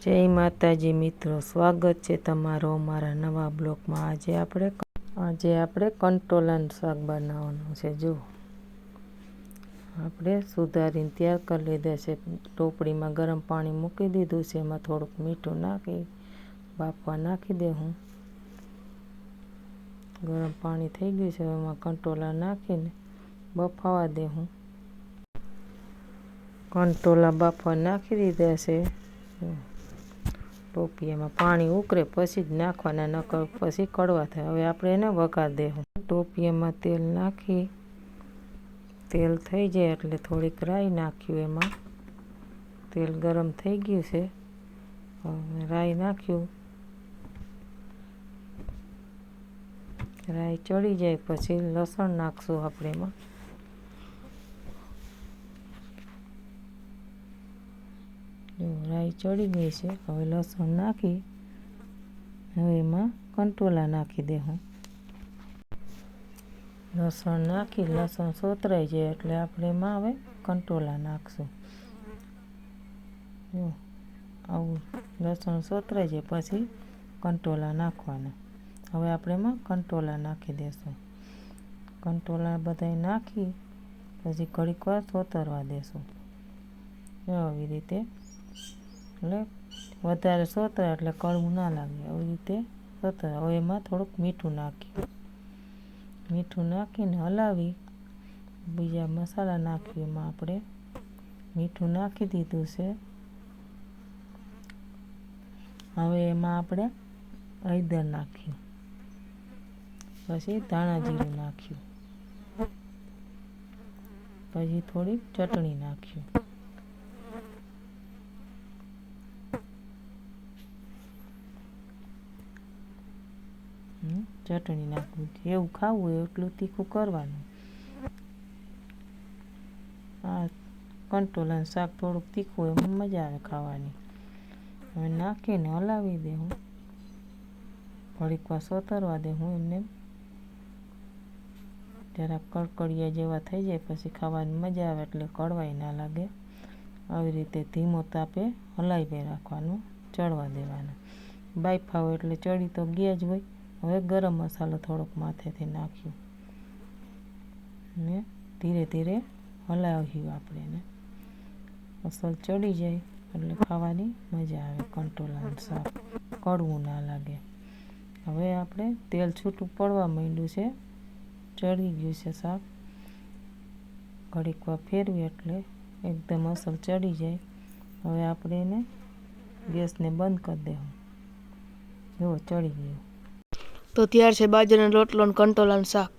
જય માતાજી મિત્રો, સ્વાગત છે તમારો અમારા નવા બ્લોગમાં આજે આપણે આજે આપણે કંટોલાનું શાક બનાવવાનું છે જો આપણે સુધારીને તૈયાર કરી લીધા છે. ટોપડીમાં ગરમ પાણી મૂકી દીધું છે. એમાં થોડુંક મીઠું નાખી, બાફવા નાખી દે હું. ગરમ પાણી થઈ ગયું છે. એમાં કંટોલા નાખીને બફાવા દે હું. કંટોલા બાફવા નાખી દીધા છે. ટોપિયામાં પાણી ઉકળે પછી જ નાખવાના, નકર પછી કડવા થાય. હવે આપણે એને વઘાર દેવું. ટોપિયામાં તેલ નાખી, તેલ થઈ જાય એટલે થોડીક રાઈ નાખ્યું એમાં. તેલ ગરમ થઈ ગયું છે. રાઈ નાખ્યું. રાઈ ચડી જાય પછી લસણ નાખશું આપણે એમાં. જો રાઈ ચડી ગઈ છે, હવે લસણ નાખી, હવે એમાં કંટોલા નાખી દેવું લસણ નાખી, લસણ સોતરાઈ જાય એટલે આપણે એમાં હવે કંટોલા નાખશું. જો, આવું લસણ સોતરાઈ જાય પછી કંટોલા નાખવાના. હવે આપણે એમાં કંટોલા નાખી દેશું. કંટોલા બધાય નાખી, પછી ઘડીક વાર સોતરવા દેશું. આવી રીતે એટલે વધારે સોતરા એટલે કડવું ના લાગે. આવી રીતે સોતરા. હવે એમાં થોડુંક મીઠું નાખ્યું મીઠું નાખીને હલાવી. બીજા મસાલા નાખ્યું એમાં આપણે. મીઠું નાખી દીધું છે. હવે એમાં આપણે હળદર નાખ્યું. પછી ધાણા જીરું નાખ્યું. પછી થોડીક ચટણી નાખ્યું. ચટણી નાખવું જેવું ખાવું હોય એટલું તીખું કરવાનું. આ કંટોલાનું શાક થોડુંક તીખું હોય મજા આવે ખાવાની. હવે નાખીને હલાવી દે હું. ઘડીક વાર સોતરવા દે હું એમને. જરાક કડકડિયા જેવા થઈ જાય પછી ખાવાની મજા આવે એટલે કડવાય ના લાગે. આવી રીતે ધીમો તાપે હલાવી રાખવાનું, ચડવા દેવાના. હોય એટલે ચડી તો ગયા જ હોય. હવે ગરમ મસાલો થોડોક માથેથી નાખ્યો. ને ધીરે ધીરે હલાવ્યું આપણે એને. અસલ ચડી જાય એટલે ખાવાની મજા આવે કંટ્રોલ શાક કડવું ના લાગે. હવે આપણે તેલ છૂટું પડવા માંડ્યું છે. ચડી ગયું છે શાક. ઘડીક વાર ફેરવી એટલે એકદમ અસલ ચડી જાય. હવે આપણે એને ગેસને બંધ કરી દેવું. જુઓ ચડી ગયું. તો ત્યાર છે બાજરાનો અને કંટોલાનું શાક.